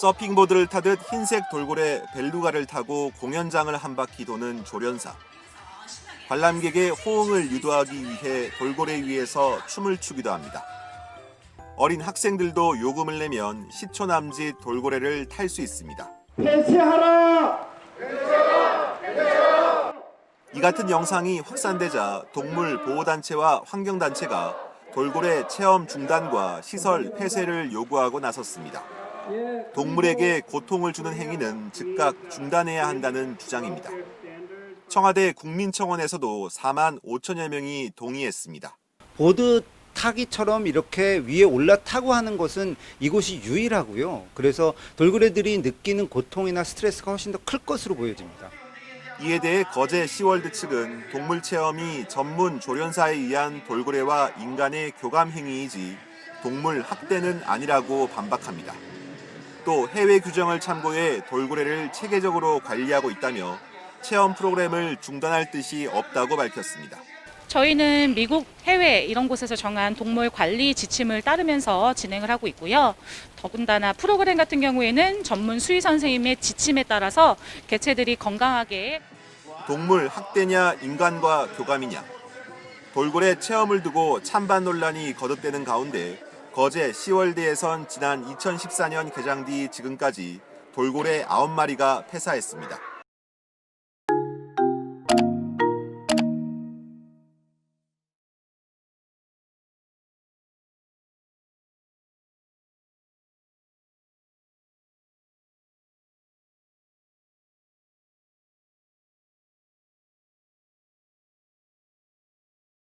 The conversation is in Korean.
서핑보드를 타듯 흰색 돌고래 벨루가를 타고 공연장을 한 바퀴 도는 조련사. 관람객의 호응을 유도하기 위해 돌고래 위에서 춤을 추기도 합니다. 어린 학생들도 요금을 내면 10초 남짓 돌고래를 탈 수 있습니다. 폐쇄하라! 이 같은 영상이 확산되자 동물 보호단체와 환경단체가 돌고래 체험 중단과 시설 폐쇄를 요구하고 나섰습니다. 동물에게 고통을 주는 행위는 즉각 중단해야 한다는 주장입니다. 청와대 국민청원에서도 4만 5천여 명이 동의했습니다. 보드 타기처럼 이렇게 위에 올라타고 하는 것은 이곳이 유일하고요. 그래서 돌고래들이 느끼는 고통이나 스트레스가 훨씬 더 클 것으로 보여집니다. 이에 대해 거제 시월드 측은 동물 체험이 전문 조련사에 의한 돌고래와 인간의 교감 행위이지 동물 학대는 아니라고 반박합니다. 또 해외 규정을 참고해 돌고래를 체계적으로 관리하고 있다며 체험 프로그램을 중단할 뜻이 없다고 밝혔습니다. 저희는 미국 해외 이런 곳에서 정한 동물 관리 지침을 따르면서 진행을 하고 있고요. 더군다나 프로그램 같은 경우에는 전문 수의 선생님의 지침에 따라서 개체들이 건강하게 동물 학대냐 인간과 교감이냐 돌고래 체험을 두고 찬반 논란이 거듭되는 가운데 거제 시월드에선 지난 2014년 개장 뒤 지금까지 돌고래 9마리가 폐사했습니다.